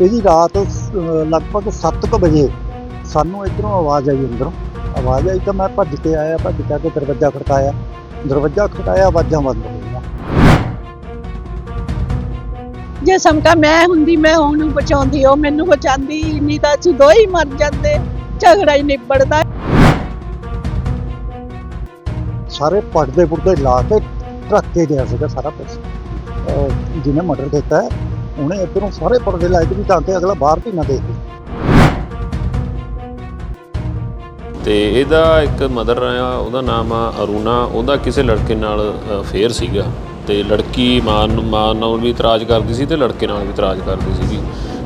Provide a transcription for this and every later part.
ਇਹਦੀ ਰਾਤ ਅਹ, ਲਗਭਗ 7:00 ਵਜੇ ਸਾਨੂੰ ਇਧਰੋਂ ਆਵਾਜ਼ ਆਈ ਅੰਦਰੋਂ। ਆਵਾਜ਼ ਆਈ ਤਾਂ ਮੈਂ ਭੱਜ ਕੇ ਆਇਆ ਭੱਜ ਕੇ ਆ ਕੇ ਦਰਵਾਜ਼ਾ ਖੜਕਾਇਆ। ਦਰਵਾਜ਼ਾ ਖੜਕਾਇਆ ਆਵਾਜ਼ਾਂ ਬੰਦ ਹੋ ਗਈਆਂ। ਜੇ ਸਮਕਾ ਮੈਂ ਹੁੰਦੀ ਮੈਂ ਉਹਨੂੰ ਬਚਾਉਂਦੀ ਉਹ ਮੈਨੂੰ ਬਚਾਉਂਦੀ ਨਹੀਂ ਤਾਂ ਅਸੀਂ ਦੋ ਹੀ ਮਰ ਜਾਂਦੇ ਝਗੜਾ ਹੀ ਨਿਬੜਦਾ। ਸਾਰੇ ਪਰਦੇ ਪੁਰਦੇ ਲਾ ਕੇ ਰੱਖ ਕੇ ਗਿਆ ਸੀਗਾ ਸਾਰਾ ਕੁਝ ਜਿਹਨੇ ਮਰਡਰ ਕੀਤਾ ਹੈ ਉਹਨੇ ਇਧਰੋਂ ਸਾਰੇ ਪਰਦੇ ਲਾਏ ਤੇ ਵੀ ਤਾਂ ਕਿ ਅਗਲਾ ਬਾਹਰ ਵੀ ਨਾ ਦੇਖੇ ਤੇ ਇਹਦਾ ਇੱਕ ਮਦਰ ਆ, ਉਹਦਾ ਨਾਮ ਆ ਅਰੁਣਾ, ਉਹਦਾ ਕਿਸੇ ਲੜਕੇ ਨਾਲ ਫੇਅਰ ਸੀਗਾ। ਤੇ ਲੜਕੀ ਮਾਂ ਨੂੰ, ਮਾਂ ਨਾਲ ਵੀ ਇਤਰਾਜ਼ ਕਰਦੀ ਸੀ ਤੇ ਲੜਕੇ ਨਾਲ ਵੀ ਇਤਰਾਜ਼ ਕਰਦੀ ਸੀਗੀ।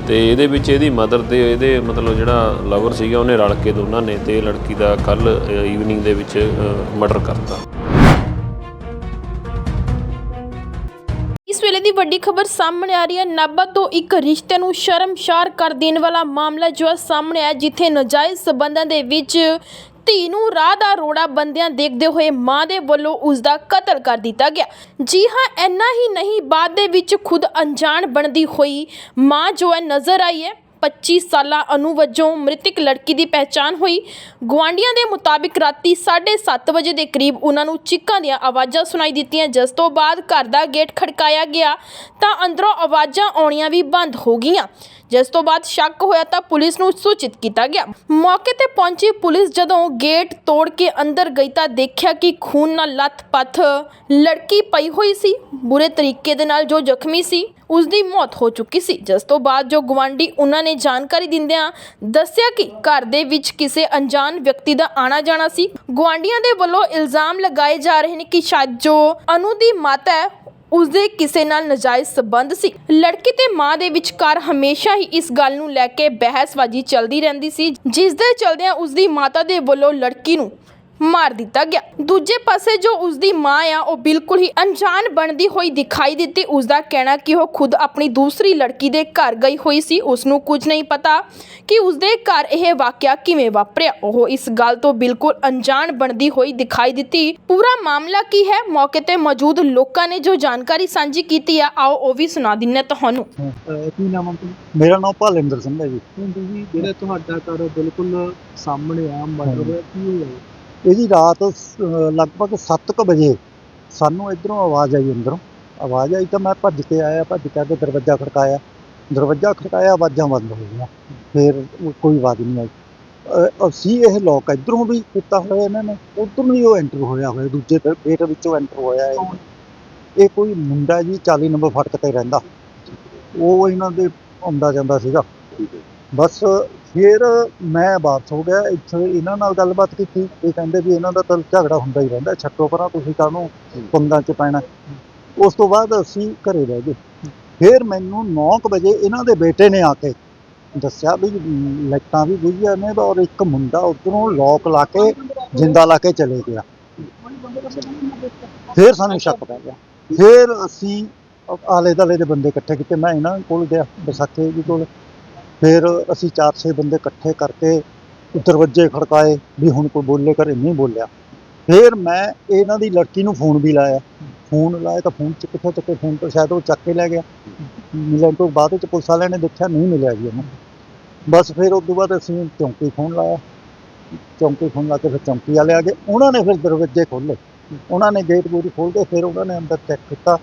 ਤੇ ਇਹਦੇ ਵਿੱਚ ਇਹਦੀ ਮਦਰ ਤੇ ਇਹਦੇ ਮਤਲਬ ਜਿਹੜਾ ਲਵਰ ਸੀਗਾ, ਉਹਨੇ ਰਲ ਕੇ ਦੋਨਾਂ ਨੇ ਤੇ ਲੜਕੀ ਦਾ ਕੱਲ ਈਵਨਿੰਗ ਦੇ ਵਿੱਚ ਮਰਡਰ ਕਰਤਾ। ਦੀ ਵੱਡੀ ਖਬਰ ਸਾਹਮਣੇ ਆ ਰਹੀ ਹੈ। ਨਾਭਾ ਤੋਂ ਇੱਕ ਰਿਸ਼ਤੇ ਨੂੰ ਸ਼ਰਮਸ਼ਾਰ ਕਰ ਦੇਣ ਵਾਲਾ ਮਾਮਲਾ ਜੋ ਹੈ ਸਾਹਮਣੇ ਆਇਆ, ਜਿੱਥੇ ਨਜਾਇਜ਼ ਸਬੰਧਾਂ ਦੇ ਵਿੱਚ ਧੀ ਨੂੰ ਰਾਹ ਦਾ ਰੋੜਾ ਬੰਦਿਆਂ ਦੇਖਦੇ ਹੋਏ ਮਾਂ ਦੇ ਵੱਲੋਂ ਉਸ ਦਾ ਕਤਲ ਕਰ ਦਿੱਤਾ ਗਿਆ। ਜੀ ਹਾਂ, ਇੰਨਾ ਹੀ ਨਹੀਂ, ਬਾਅਦ ਦੇ ਵਿੱਚ ਖੁਦ ਅਣਜਾਣ ਬਣਦੀ ਹੋਈ ਮਾਂ ਜੋ ਹੈ, ਨਜ਼ਰ ਆਈ ਹੈ। 25 ਸਾਲਾ ਅਨੂ ਵਜੋਂ ਮ੍ਰਿਤਕ ਲੜਕੀ ਦੀ ਪਹਿਚਾਣ ਹੋਈ। ਗਵਾਂਡੀਆਂ ਦੇ ਮੁਤਾਬਿਕ ਰਾਤੀ 7:30 ਵਜੇ ਦੇ ਕਰੀਬ ਉਹਨਾਂ ਨੂੰ ਚੀਕਾਂ ਦੀਆਂ ਆਵਾਜ਼ਾਂ ਸੁਣਾਈ ਦਿੱਤੀਆਂ। ਜਿਸ ਤੋਂ ਬਾਅਦ ਘਰ ਦਾ ਗੇਟ ਖੜਕਾਇਆ ਗਿਆ ਤਾਂ ਅੰਦਰੋਂ ਆਵਾਜ਼ਾਂ ਆਉਣੀਆਂ ਵੀ ਬੰਦ ਹੋ ਗਈਆਂ। ਜਿਸ ਤੋਂ ਬਾਅਦ ਸ਼ੱਕ ਹੋਇਆ ਤਾਂ ਪੁਲਿਸ ਨੂੰ ਸੂਚਿਤ ਕੀਤਾ ਗਿਆ। ਮੌਕੇ ਤੇ ਪਹੁੰਚੀ ਪੁਲਿਸ ਜਦੋਂ ਗੇਟ ਤੋੜ ਕੇ ਅੰਦਰ ਗਈ ਤਾਂ ਦੇਖਿਆ ਕਿ ਖੂਨ ਨਾਲ ਲੱਥ-ਪੱਥ ਲੜਕੀ ਪਈ ਹੋਈ ਸੀ। ਬੁਰੇ ਤਰੀਕੇ ਦੇ ਨਾਲ ਜੋ ਜ਼ਖਮੀ ਸੀ ਉਸ ਦੀ ਮੌਤ ਹੋ ਚੁੱਕੀ ਸੀ। ਜਿਸ ਤੋਂ ਬਾਅਦ ਜੋ ਗਵਾਂਢੀ ਉਹਨਾਂ ਨੇ ਜਾਣਕਾਰੀ ਦਿੰਦਿਆਂ ਦੱਸਿਆ ਕਿ ਘਰ ਦੇ ਵਿੱਚ ਕਿਸੇ ਅਣਜਾਣ ਵਿਅਕਤੀ ਦਾ ਆਣਾ ਜਾਣਾ ਸੀ। ਗਵਾਂਢੀਆਂ ਦੇ ਵੱਲੋਂ ਇਲਜ਼ਾਮ ਲਗਾਏ ਜਾ ਰਹੇ ਨੇ ਕਿ ਸ਼ਾਇਦ ਜੋ ਅਨੂ ਦੀ ਮਾਤਾ ਹੈ, ਉਸਦੇ ਕਿਸੇ ਨਾਲ ਨਜਾਇਜ਼ ਸਬੰਧ ਸੀ। ਲੜਕੀ ਤੇ ਮਾਂ ਦੇ ਵਿਚਕਾਰ ਹਮੇਸ਼ਾ ਹੀ ਇਸ ਗੱਲ ਨੂੰ ਲੈ ਕੇ ਬਹਿਸਬਾਜ਼ੀ ਚੱਲਦੀ ਰਹਿੰਦੀ ਸੀ ਜਿਸ ਦੇ ਚਲਦਿਆਂ ਉਸਦੀ ਮਾਤਾ ਦੇ ਵੱਲੋਂ ਲੜਕੀ ਨੂੰ ਮਾਰ ਦਿੱਤਾ ਗਿਆ। ਦੂਜੇ ਪਾਸੇ ਜੋ ਉਸਦੀ ਮਾਂ ਆ ਉਹ ਬਿਲਕੁਲ ਹੀ ਅਣਜਾਣ ਬਣਦੀ ਹੋਈ ਦਿਖਾਈ ਦਿੱਤੀ। ਉਸਦਾ ਕਹਿਣਾ ਕਿ ਉਹ ਖੁਦ ਆਪਣੀ ਦੂਸਰੀ ਲੜਕੀ ਦੇ ਘਰ ਗਈ ਹੋਈ ਸੀ। ਉਸ ਨੂੰ ਕੁਝ ਨਹੀਂ ਪਤਾ ਕਿ ਉਸਦੇ ਘਰ ਇਹ ਵਾਕਿਆ ਕਿਵੇਂ ਵਾਪਰਿਆ। ਉਹ ਇਸ ਗੱਲ ਤੋਂ ਬਿਲਕੁਲ ਅਣਜਾਣ ਬਣਦੀ ਹੋਈ ਦਿਖਾਈ ਦਿੱਤੀ। ਪੂਰਾ ਮਾਮਲਾ ਕੀ ਹੈ? ਮੌਕੇ ਤੇ ਮੌਜੂਦ ਲੋਕਾਂ ਨੇ ਜੋ ਜਾਣਕਾਰੀ ਸਾਂਝੀ ਕੀਤੀ ਆ ਆਓ ਉਹ ਵੀ ਸੁਣਾ ਦਿੰਨੇ ਤੁਹਾਨੂੰ। ਕੀ ਨਾਮ ਹੈ ਮੇਰਾ ਨਾਮ ਭਾਲਿੰਦਰ ਸਿੰਘ ਹੈ ਜੀ। ਤੁਸੀਂ ਜਿਹੜਾ ਤੁਹਾਡਾ ਘਰ ਬਿਲਕੁਲ ਸਾਹਮਣੇ ਆ ਮਰਡਰ ਹੋਇਆ ਕੀ ਹੋਇਆ? ਇਹਦੀ ਰਾਤ ਅਹ, ਲਗਭਗ 7:00 ਵਜੇ ਸਾਨੂੰ ਇਧਰੋਂ ਆਵਾਜ਼ ਆਈ ਅੰਦਰੋਂ। ਆਵਾਜ਼ ਆਈ ਤਾਂ ਮੈਂ ਭੱਜ ਕੇ ਆਇਆ ਭੱਜ ਕੇ ਆ ਦਰਵਾਜ਼ਾ ਖੜਕਾਇਆ। ਦਰਵਾਜ਼ਾ ਖੜਕਾਇਆ ਆਵਾਜ਼ਾਂ ਬੰਦ ਹੋ ਗਈਆਂ। ਫਿਰ ਕੋਈ ਆਵਾਜ਼ ਨਹੀਂ ਆਈ। ਅਸੀਂ ਇਹ ਲੋਕ ਇਧਰੋਂ ਵੀ ਕੀਤਾ ਹੋਇਆ ਇਹਨਾਂ ਨੇ ਉਧਰੋਂ ਵੀ ਉਹ ਐਂਟਰ ਹੋਇਆ ਹੋਇਆ ਦੂਜੇ ਗੇਟ ਵਿੱਚੋਂ ਐਂਟਰ ਹੋਇਆ ਹੈ ਇਹ ਕੋਈ ਮੁੰਡਾ ਜੀ 40 ਨੰਬਰ ਫਟਕ ਤੇ ਰਹਿੰਦਾ। ਉਹ ਇਹਨਾਂ ਦੇ ਆਉਂਦਾ ਜਾਂਦਾ ਸੀਗਾ। ਬਸ ਫਿਰ ਮੈਂ ਵਾਪਸ ਹੋ ਗਿਆ, ਇੱਥੇ ਇਹਨਾਂ ਨਾਲ ਗੱਲਬਾਤ ਕੀਤੀ, ਇਹ ਕਹਿੰਦੇ ਵੀ ਇਹਨਾਂ ਦਾ ਤਾਂ ਝਗੜਾ ਹੁੰਦਾ ਹੀ ਰਹਿੰਦਾ, ਛੱਡੋ ਪਰਾਂ ਤੁਸੀਂ ਕਾਹਨੂੰ ਪੰਗਾਂ 'ਚ ਪੈਣਾ। ਉਸ ਤੋਂ ਬਾਅਦ ਅਸੀਂ ਘਰੇ ਰਹਿ ਗਏ। ਫਿਰ ਮੈਨੂੰ 9 ਵਜੇ ਇਹਨਾਂ ਦੇ ਬੇਟੇ ਨੇ ਆ ਕੇ ਦੱਸਿਆ ਵੀ ਲਾਈਟਾਂ ਵੀ ਬੁਝੀਆਂ ਨੇ ਔਰ ਇੱਕ ਮੁੰਡਾ ਉਧਰੋਂ ਲੋਕ ਲਾ ਕੇ ਜਿੰਦਾ ਲਾ ਕੇ ਚਲੇ ਗਿਆ। ਫਿਰ ਸਾਨੂੰ ਸ਼ੱਕ ਪੈ ਗਿਆ। ਫਿਰ ਅਸੀਂ ਆਲੇ ਦਾਲੇ ਦੇ ਬੰਦੇ ਇਕੱਠੇ ਕੀਤੇ, ਮੈਂ ਇਹਨਾਂ ਕੋਲ ਗਿਆ, ਵਿਸਾਖੇ ਜੀ ਕੋਲ। ਫਿਰ ਅਸੀਂ ਚਾਰ ਛੇ ਬੰਦੇ ਇਕੱਠੇ ਕਰਕੇ ਦਰਵਾਜ਼ੇ ਖੜਕਾਏ ਵੀ ਹੁਣ ਕੋਈ ਬੋਲੇ ਘਰੇ ਨਹੀਂ ਬੋਲਿਆ। ਫਿਰ ਮੈਂ ਇਹਨਾਂ ਦੀ ਲੜਕੀ ਨੂੰ ਫੋਨ ਵੀ ਲਾਇਆ। ਫੋਨ ਲਾਇਆ ਤਾਂ ਫੋਨ ਚ ਕਿੱਥੋਂ ਚੱਕੇ ਫੋਨ ਤੋਂ ਸ਼ਾਇਦ ਉਹ ਚੱਕ ਕੇ ਲੈ ਗਿਆ। ਮਿਲਣ ਤੋਂ ਬਾਅਦ ਵਿੱਚ ਪੁਲਿਸ ਵਾਲਿਆਂ ਨੇ ਦੇਖਿਆ ਨਹੀਂ ਮਿਲਿਆ ਜੀ ਉਹਨੂੰ। ਬਸ ਫਿਰ ਉਸ ਤੋਂ ਬਾਅਦ ਅਸੀਂ ਚੌਂਕੀ ਫੋਨ ਲਾਇਆ। ਚੌਂਕੀ ਫੋਨ ਲਾ ਕੇ ਫਿਰ ਚੌਂਕੀ ਵਾਲੇ ਆ ਗਏ। ਉਹਨਾਂ ਨੇ ਫਿਰ ਦਰਵਾਜ਼ੇ ਖੋਲ੍ਹੇ। ਉਹਨਾਂ ਨੇ ਗੇਟ ਗੂਟ ਖੋਲ ਕੇ ਫਿਰ ਉਹਨਾਂ ਨੇ ਅੰਦਰ ਚੈੱਕ ਕੀਤਾ।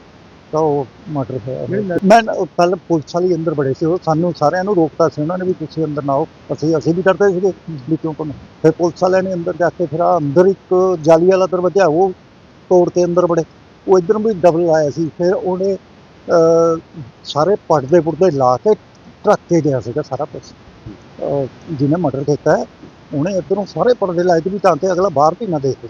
ਤਾਂ ਉਹ ਮਰਡਰ ਹੋਇਆ ਮੈਂ ਕੱਲ ਪੁਲਿਸ ਵਾਲੀ ਅੰਦਰ ਬੜੇ ਸੀ ਉਹ ਸਾਨੂੰ ਸਾਰਿਆਂ ਨੂੰ ਰੋਕਤਾ ਸੀ ਉਹਨਾਂ ਨੇ ਵੀ ਤੁਸੀਂ ਅੰਦਰ ਨਾ ਆਓ। ਅਸੀਂ ਅਸੀਂ ਵੀ ਡਰਦੇ ਸੀਗੇ ਵੀ ਕਿਉਂ ਕੋਣ ਫਿਰ ਪੁਲਿਸ ਵਾਲਿਆਂ ਨੇ ਅੰਦਰ ਜਾ ਕੇ ਫਿਰ ਆਹ ਅੰਦਰ ਇੱਕ ਜਾਲੀ ਵਾਲਾ ਦਰਵਾਜ਼ਾ ਉਹ ਤੋੜ ਕੇ ਅੰਦਰ ਬੜੇ। ਉਹ ਇੱਧਰ ਵੀ ਡਬਲ ਆਇਆ ਸੀ ਫਿਰ ਉਹਨੇ ਸਾਰੇ ਪਰਦੇ ਪੁਰਦੇ ਲਾ ਕੇ ਰੱਖ ਕੇ ਗਿਆ ਸੀਗਾ ਸਾਰਾ ਕੁਝ ਜਿਹਨੇ ਮਰਡਰ ਕੀਤਾ ਹੈ। ਉਹਨੇ ਇੱਧਰੋਂ ਸਾਰੇ ਪਰਦੇ ਲਾਏ ਤੇ ਵੀ ਤਾਂ ਕਿ ਅਗਲਾ ਬਾਹਰ ਵੀ ਨਾ ਦੇਖੇ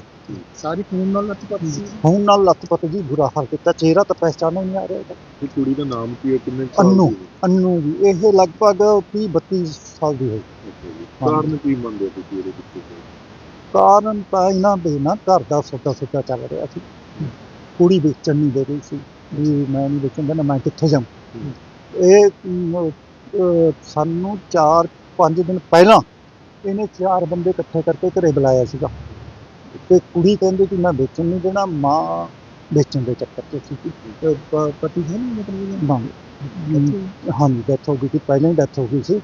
ਸਾਰੀ ਖੂਨ ਨਾਲ ਲੱਤਪੱਤ ਸੀ। ਹੁਣ ਨਾਲ ਲੱਤ ਜੀ ਬੁਰਾ ਹਾਲ ਕੀਤਾ। ਚਿਹਰਾ ਤਾਂ ਪਹਿਚਾਨੋ ਨਹੀਂ ਆ ਰਿਹਾ। ਇਹ ਕੁੜੀ ਦਾ ਨਾਮ ਕੀ ਹੈ? ਕਿੰਨੇ ਸਾਲ ਅੰਨੂ ਦੀ ਅੰਨੂ ਜੀ। ਇਹ ਲਗਭਗ 30 32 ਸਾਲ ਦੀ ਹੋਈ। ਹੈ? ਕਾਰਨ ਕੀ ਮੰਨਦੇ ਤੁਸੀਂ ਇਹਦੇ ਪਿੱਛੇ? ਕਾਰਨ ਤਾਂ ਇਹਨਾਂ ਦੇ ਨਾ ਘਰ ਦਾ ਸੌਦਾ ਸੌਦਾ ਚੱਲ ਰਿਹਾ ਸੀ। ਕੁੜੀ ਵੇਚਣ ਨਹੀਂ ਦੇ ਰਹੀ ਸੀ। ਵੀ ਮੈਂ ਨਹੀਂ ਵੇਚਣ ਦੇਣਾ ਮੈਂ ਕਿੱਥੇ ਜਾਵਾਂ? ਇਹ ਸਾਨੂੰ 4-5 ਦਿਨ ਪਹਿਲਾਂ ਇਹਨੇ ਚਾਰ ਬੰਦੇ ਇਕੱਠੇ ਕਰਕੇ ਘਰੇ ਬੁਲਾਇਆ ਸੀਗਾ। ਤੇ ਕੁੜੀ ਕਹਿੰਦੀ ਕਿ ਮੈਂ ਵੇਚਣ ਨਹੀਂ ਦੇਣਾ ਮਾਂ ਵੇਚਣ ਦੇ ਚੱਕਰ 'ਚ ਸੀ ਪਤੀ ਹੈ ਨਹੀਂ ਮਤਲਬ ਨਾ। ਹਾਂਜੀ ਡੈਥ ਹੋ ਗਈ ਸੀ ਪਹਿਲਾਂ ਹੀ ਡੈਥ ਹੋ ਗਈ ਸੀ।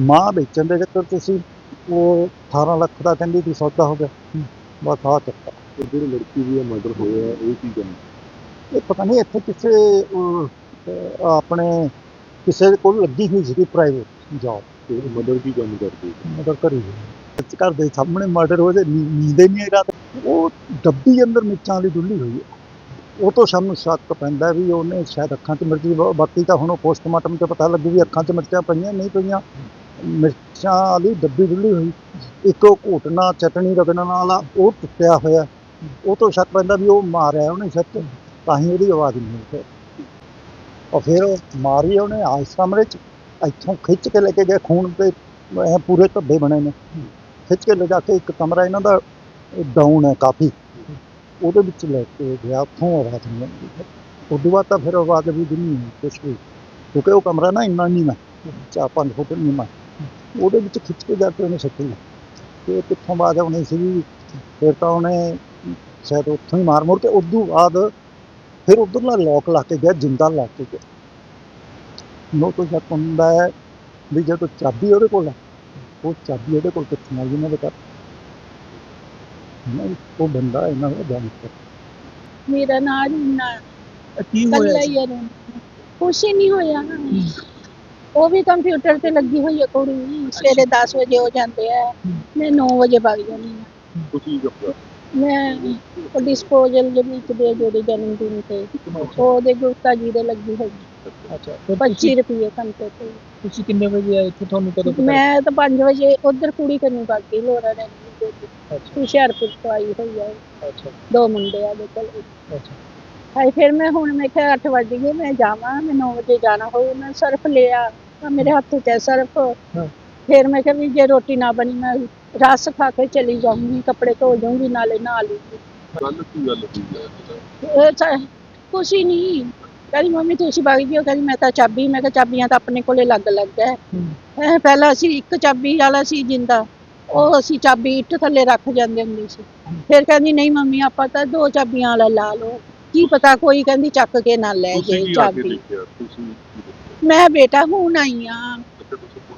ਮਾਂ ਵੇਚਣ ਦੇ ਚੱਕਰ 'ਚ ਸੀ ਉਹ 18 ਲੱਖ ਦਾ ਕਹਿੰਦੀ ਸੀ ਸੌਦਾ ਹੋ ਗਿਆ। ਬਸ ਆ ਚੱਕਰ। ਤੇ ਜਿਹੜੀ ਲੜਕੀ ਦੀ ਮਰਡਰ ਹੋਇਆ ਉਹ ਕੀ ਕਰਨਾ ਇਹ ਪਤਾ ਨਹੀਂ ਇੱਥੇ ਕਿਸੇ ਆਪਣੇ ਕਿਸੇ ਕੋਲ ਲੱਗੀ ਹੋਈ ਸੀ ਪ੍ਰਾਈਵੇਟ ਜੌਬ ਤੇ ਮਦਰ ਕੀ ਕੰਮ ਕਰਦੀ ਮਦਰ ਕਰੀ ਘਰ ਦੇ ਸਾਹਮਣੇ ਮਰਡਰ ਹੋ ਜੇ ਨੀਂਦ ਹੀ ਨਹੀਂ ਆਈ ਰਾਤ। ਉਹ ਡੱਬੀ ਅੰਦਰ ਮਿਰਚਾਂ ਵਾਲੀ ਡੁੱਲੀ ਹੋਈ ਹੈ। ਉਹ ਤੋਂ ਸਾਨੂੰ ਸ਼ੱਕ ਪੈਂਦਾ ਵੀ ਉਹਨੇ ਸ਼ਾਇਦ ਅੱਖਾਂ 'ਚ ਮਿਰਚੀ ਬ- ਬਾਕੀ ਤਾਂ ਹੁਣ ਉਹ ਪੋਸਟਮਾਰਟਮ 'ਚ ਪਤਾ ਲੱਗੂ ਵੀ ਅੱਖਾਂ 'ਚ ਮਿਰਚਾਂ ਪਈਆਂ, ਨਹੀਂ ਪਈਆਂ। ਮਿਰਚਾਂ ਵਾਲੀ ਡੱਬੀ ਡੁੱਲੀ ਹੋਈ। ਇੱਕ ਉਹ ਘੋਟਣਾ, ਚਟਣੀ ਰਗੜਨ ਵਾਲਾ, ਉਹ ਟੁੱਟਿਆ ਹੋਇਆ। ਉਹ ਤੋਂ ਸ਼ੱਕ ਪੈਂਦਾ ਵੀ ਉਹ ਮਾਰਿਆ ਉਹਨੇ ਸੱਚ ਤਾਂ ਹੀ ਉਹਦੀ ਆਵਾਜ਼ ਨਹੀਂ ਹੋਈ ਔਰ ਫਿਰ ਉਹ ਮਾਰੀ ਉਹਨੇ ਆਸ ਕਮਰੇ 'ਚ। ਇੱਥੋਂ ਖਿੱਚ ਕੇ ਲੈ ਕੇ ਗਏ ਖੂਨ ਤੇ ਪੂਰੇ ਧੱਬੇ ਬਣੇ ਨੇ। ਖਿੱਚ ਕੇ ਲੈ ਜਾ ਕੇ ਇੱਕ ਕਮਰਾ ਇਹਨਾਂ ਦਾ ਡਾਊਨ ਹੈ ਕਾਫੀ। ਉਹਦੇ ਵਿੱਚ ਲੈ ਕੇ ਗਿਆ ਉੱਥੋਂ ਆਵਾਜ਼ ਨਹੀਂ ਤੋਂ ਬਾਅਦ ਤਾਂ ਫਿਰ ਆਵਾਜ਼ ਵੀ ਨਹੀਂ ਕੁਛ ਵੀ। ਕਿਉਂਕਿ ਉਹ ਕਮਰਾ ਨਾ ਇੰਨਾ ਨਹੀਂ ਨਾ ਚਾਰ ਪੰਜ ਫੁੱਟ ਨਹੀਂ ਨਾ ਉਹਦੇ ਵਿੱਚ ਖਿੱਚ ਕੇ ਜਾ ਕੇ ਉਹਨੇ ਸੱਟੀ ਤੇ ਕਿੱਥੋਂ ਆਵਾਜ਼ ਆਉਣੀ ਸੀ ਫਿਰ ਤਾਂ ਉਹਨੇ ਸ਼ਾਇਦ ਉੱਥੋਂ ਹੀ ਮਾਰ ਮੁਰ ਕੇ ਤੋਂ ਬਾਅਦ ਫਿਰ ਉਧਰਲਾ ਲੋਕ ਲਾ ਕੇ ਗਿਆ ਜਿੰਦਾ ਲਾ ਕੇ ਗਿਆ। ਨੋ ਤੋਂ ਸ਼ੱਕ ਹੁੰਦਾ ਹੈ ਵੀ ਜਦੋਂ ਚਾਬੀ ਉਹਦੇ ਕੋਲ ਹੈ ਉਹ ਚਾਬੀ ਉਹਦੇ ਕੋਲ ਕਿੱਥੋਂ ਆ ਗਈ ਇਹਨਾਂ ਦੇ ਘਰ। ਨਹੀਂ ਉਹ ਬੰਦਾ ਇਹਨਾਂ ਦਾ ਜਾਣਦਾ ਮੇਰਾ ਨਾਂ ਨਾ ਕੀ ਹੋਇਆ ਹੀ ਹੈ ਕੁਛ ਹੀ ਨਹੀਂ ਹੋਇਆ। ਉਹ ਵੀ ਕੰਪਿਊਟਰ ਤੇ ਲੱਗੀ ਹੋਈ ਹੈ ਕੁੜੀ। ਸਵੇਰੇ 10 ਵਜੇ ਹੋ ਜਾਂਦੇ ਆ। ਮੈਂ 9 ਵਜੇ ਵਗ ਜਾਂਦੀ ਹਾਂ ਤੁਸੀਂ ਜੱਪਾ ਮੈਂ ਡਿਸਪੋਜ਼ਲ ਦੇ ਵਿੱਚ ਦੇ ਜਿਹੜੇ ਜਨਮ ਦਿਨ ਤੇ ਉਹਦੇ ਗੁਰਤਾ ਜੀ ਦੇ ਲੱਗੀ ਹੋਈ। ਅੱਛਾ ਫਿਰ 25 ਤੁਸੀਂ ਰੁਪਏ ਘੰਟੇ ਤੇ ਤੁਸੀਂ ਕਿੰਨੇ ਵਜੇ ਆਏ ਇੱਥੇ? ਤੁਹਾਨੂੰ ਕਦੋਂ ਪਤਾ ਮੈਂ ਤਾਂ 5 ਵਜੇ ਉਧਰ ਕੁੜੀ ਕਰਨੀ ਬਾਕੀ ਲੋਰਾ ਨੇ ਅੱਛਾ। ਹੁਸ਼ਿਆਰਪੁਰ ਤੋਂ ਆਈ ਹੋਈ ਹੈ ਅੱਛਾ। ਦੋ ਮੁੰਡੇ ਆ ਦੇ ਕੋਲ ਅੱਛਾ। ਹਾਏ ਫਿਰ ਮੈਂ ਹੁਣ ਮੈਂ ਕਿਹਾ 8 ਵਜ ਗਏ ਮੈਂ ਜਾਵਾਂ ਮੈਂ 9 ਵਜੇ ਜਾਣਾ ਹੋਊ ਮੈਂ ਸਰਫ ਲਿਆ। ਤਾਂ ਮੇਰੇ ਹੱਥ 'ਚ ਹੈ ਸਰਫ। ਫਿਰ ਮੈਂ ਕਿਹਾ ਵੀ ਜੇ ਰੋਟੀ ਨਾ ਬਣੀ ਮੈਂ ਰਸ ਖਾ ਕੇ ਚਲੀ ਜਾਊਂਗੀ ਕੱਪੜੇ ਧੋ ਜਾਊਂਗੀ ਨਾਲੇ ਨਹਾ ਲੂੰਗੀ ਗੱਲ ਕੀ ਗੱਲ ਹੋਈ ਹੈ? ਇਹ ਤਾਂ ਕੁਛ ਹੀ ਨਹੀਂ। ਕਹਿੰਦੀ ਮੰਮੀ ਤੁਸੀਂ ਵਗ ਜਿਓ। ਕਹਿੰਦੀ ਮੈਂ ਤਾਂ ਚਾਬੀ ਮੈਂ ਕਿਹਾ ਚਾਬੀਆਂ ਤਾਂ ਆਪਣੇ ਕੋਲੇ ਲੱਗ ਲੱਗ ਹੈ। ਇਹ ਪਹਿਲਾਂ ਅਸੀਂ ਇੱਕ ਚਾਬੀ ਵਾਲਾ ਸੀ ਜਿੰਦਾ ਉਹ ਅਸੀਂ ਚਾਬੀ ਇੱਟ ਥੱਲੇ ਰੱਖ ਜਾਂਦੇ ਹੁੰਦੇ ਸੀ। ਫਿਰ ਕਹਿੰਦੀ ਨਹੀਂ ਮੰਮੀ ਆਪਾਂ ਤਾਂ ਦੋ ਚਾਬੀਆਂ ਵਾਲਾ ਲਾ ਲਓ। ਕੀ ਪਤਾ ਕੋਈ ਕਹਿੰਦੀ ਚੱਕ ਕੇ ਨਾ ਲੈ ਜੇ ਚਾਬੀ? ਮੈਂ ਬੇਟਾ ਹੁਣ ਆਈ ਆ।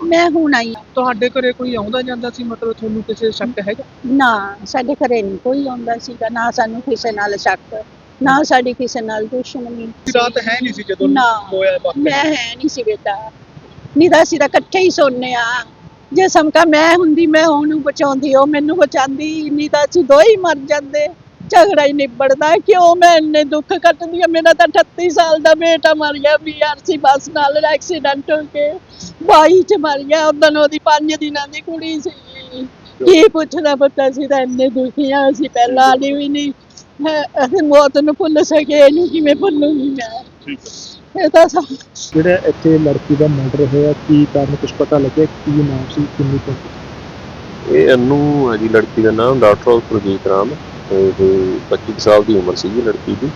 ਮੈਂ ਹੁਣ ਆਈ ਆਂ। ਤੁਹਾਡੇ ਘਰੇ ਕੋਈ ਆਉਂਦਾ ਜਾਂਦਾ ਸੀ? ਮਤਲਬ ਤੁਹਾਨੂੰ ਕਿਸੇ ਸ਼ੱਕ ਹੈਗਾ? ਨਾ ਸਾਡੇ ਘਰੇ ਨਹੀਂ ਕੋਈ ਆਉਂਦਾ ਸੀਗਾ। ਨਾ ਸਾਨੂੰ ਕਿਸੇ ਨਾਲ ਸ਼ੱਕ। ਨਾ ਸਾਡੀ ਕਿਸੇ ਨਾਲ ਦੁਸ਼ਮਣੀ ਰਾਤ ਹੈ ਨਹੀਂ ਸੀ ਜਦੋਂ ਨਾ। ਹੋਇਆ ਵਾਕਿਆ। ਮੈਂ ਹੈ ਨਹੀਂ ਸੀ ਬੇਟਾ। ਨਹੀਂ ਤਾਂ ਅਸੀਂ ਤਾਂ ਇਕੱਠੇ ਹੀ ਸੋਨੇ ਆ ਜੇ ਸਮਕਾ ਮੈਂ ਹੁੰਦੀ ਮੈਂ ਉਹਨੂੰ ਬਚਾਉਂਦੀ ਉਹ ਮੈਨੂੰ ਬਚਾਉਂਦੀ। ਨਹੀਂ ਤਾਂ ਅਸੀਂ ਦੋ ਹੀ ਮਰ ਜਾਂਦੇ। ਝਗੜਾ ਹੀ ਨਿਬੜਦਾ। ਕਿਉਂ ਮੈਂ ਇੰਨੇ ਦੁੱਖ ਕੱਟਦੀ ਆ ਮੇਰਾ ਤਾਂ 38 ਸਾਲ ਦਾ ਬੇਟਾ ਮਰ ਗਿਆ। ਬੀਆਰਸੀ ਬੱਸ ਨਾਲ ਐਕਸੀਡੈਂਟ ਹੋ ਕੇ 22 ਚ ਮਰ ਗਿਆ। ਉਦੋਂ ਉਹਦੀ 5 ਦਿਨਾਂ ਦੀ ਕੁੜੀ ਸੀ। ਕੀ ਪੁੱਛਣਾ ਪਤਾ? ਸੀ ਤਾਂ ਇੰਨੇ ਦੁਖੀ ਆ ਅਸੀਂ ਪਹਿਲਾਂ ਵਾਲੀ ਵੀ ਨਹੀਂ ਅਸੀਂ ਮੌਤ ਨੂੰ ਭੁੱਲ ਸਕੇ ਇਹਨੂੰ ਕਿਵੇਂ ਭੁੱਲੂਗੀ ਮੈਂ? ਠੀਕ ਹੈ। ਇਹ ਤਾਂ ਸਭ ਜਿਹੜਾ ਇੱਥੇ ਲੜਕੀ ਦਾ ਮਰਡਰ ਹੋਇਆ ਕੀ ਕਾਰਨ ਕੁਝ ਪਤਾ ਲੱਗਿਆ? ਕੀ ਨਾਮ ਸੀ ਕਿੰਨੀ ਕੁ ਇਹ ਅਨੂ ਹੈ ਜੀ ਲੜਕੀ ਦਾ ਨਾਮ ਡਾਕਟਰ ਪ੍ਰਜੀਤ ਰਾਮ। ਇਹ 25 ਕੁ ਸਾਲ ਦੀ ਉਮਰ ਸੀਗੀ ਲੜਕੀ ਦੀ।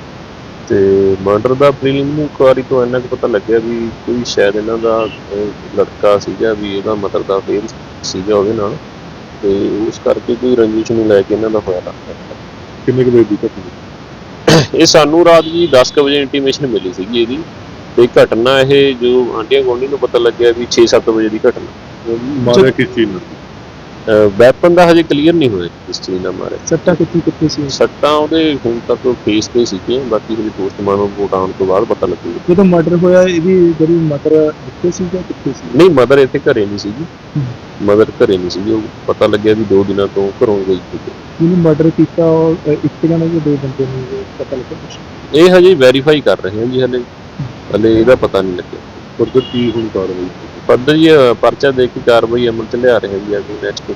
ਤੇ ਮਰਡਰ ਦਾ ਪ੍ਰੀਲਿਮਿਨਰੀ ਇਨਕੁਆਰੀ ਤੋਂ ਇੰਨਾ ਕੁ ਪਤਾ ਲੱਗਿਆ ਵੀ ਕੋਈ ਸ਼ਾਇਦ ਇਹਨਾਂ ਦਾ ਅਹ, ਲੜਕਾ ਸੀਗਾ ਵੀ ਇਹਦਾ ਮਦਰ ਦਾ ਫੇਰ ਸੀਗਾ ਉਹਦੇ ਨਾਲ। ਤੇ ਉਸ ਕਰਕੇ ਕੋਈ ਰੰਜਿਸ਼ ਨੂੰ ਲੈ ਕੇ ਇਹਨਾਂ ਦਾ ਹੋਇਆ। ਲੱਗਦਾ ਕਿੰਨੇ ਕੁ ਵਜੇ ਦੀ ਘਟਨਾ? ਇਹ ਸਾਨੂੰ ਰਾਤ ਜੀ 10 ਕੁ ਵਜੇ ਇੰਟੀਮੇਸ਼ਨ ਮਿਲੀ ਸੀਗੀ ਇਹਦੀ। ਤੇ ਘਟਨਾ ਇਹ ਜੋ ਆਂਡੀਆਂ ਗਵਾਂਢੀ ਨੂੰ ਪਤਾ ਲੱਗਿਆ ਵੀ 6-7 ਵਜੇ ਦੀ ਘਟਨਾ। ਮਾਰਿਆ ਕਿਸ ਚੀਜ਼ ਨਾਲ? ਵੈਪਨ ਦਾ ਹਜੇ ਕਲੀਅਰ ਨਹੀਂ ਹੋਇਆ ਇਸ ਚੀਜ਼ ਦਾ ਮਾਰੇ ਸੱਟਾਂ ਕਿੱਥੇ ਕਿੱਥੇ ਸੀ? ਸੱਟਾਂ ਉਹਦੇ ਹੁਣ ਤੱਕ ਫੇਸ ਤੇ ਸੀਗੀਆਂ ਬਾਕੀ ਹਜੇ ਪੋਸਟਮਾਰਟਮ ਰਿਪੋਰਟ ਆਉਣ ਤੋਂ ਬਾਅਦ ਪਤਾ ਲੱਗੂਗਾ। ਜਦੋਂ ਮਰਡਰ ਹੋਇਆ ਇਹਦੀ ਜਿਹੜੀ ਮਦਰ ਕਿੱਥੇ ਸੀ ਜਾਂ ਕਿੱਥੇ ਸੀ? ਨਹੀਂ ਮਦਰ ਇੱਥੇ ਘਰੇ ਨਹੀਂ ਸੀਗੀ। ਮਦਰ ਘਰੇ ਨਹੀਂ ਸੀਗੀ ਉਹ ਪਤਾ ਲੱਗਿਆ ਵੀ 2 ਦਿਨਾਂ ਤੋਂ ਘਰੋਂ ਗਈ ਸੀ। ਜਿਹਨੇ ਮਰਡਰ ਕੀਤਾ ਉਹ ਇੱਕ ਜਣਾ ਜਾਂ ਦੋ ਬੰਦੇ ਨੂੰ ਪਤਾ ਲੱਗਾ ਕੁਛ? ਇਹ ਹਜੇ ਵੈਰੀਫਾਈ ਕਰ ਰਹੇ ਹਾਂ ਜੀ ਹਲੇ। ਹਲੇ ਇਹਦਾ ਪਤਾ ਨਹੀਂ ਲੱਗਿਆ। ਫਰਦਰ ਕੀ ਹੁਣ ਕਾਰਵਾਈ ਫਰਦਰ ਜੀ ਪਰਚਾ ਦੇ ਕੇ ਕਾਰਵਾਈ ਅਮਲ ਚ ਲਿਆ ਰਹੇ ਹਾਂ ਜੀ ਅਗਲੀ ਨੈਕਸਟ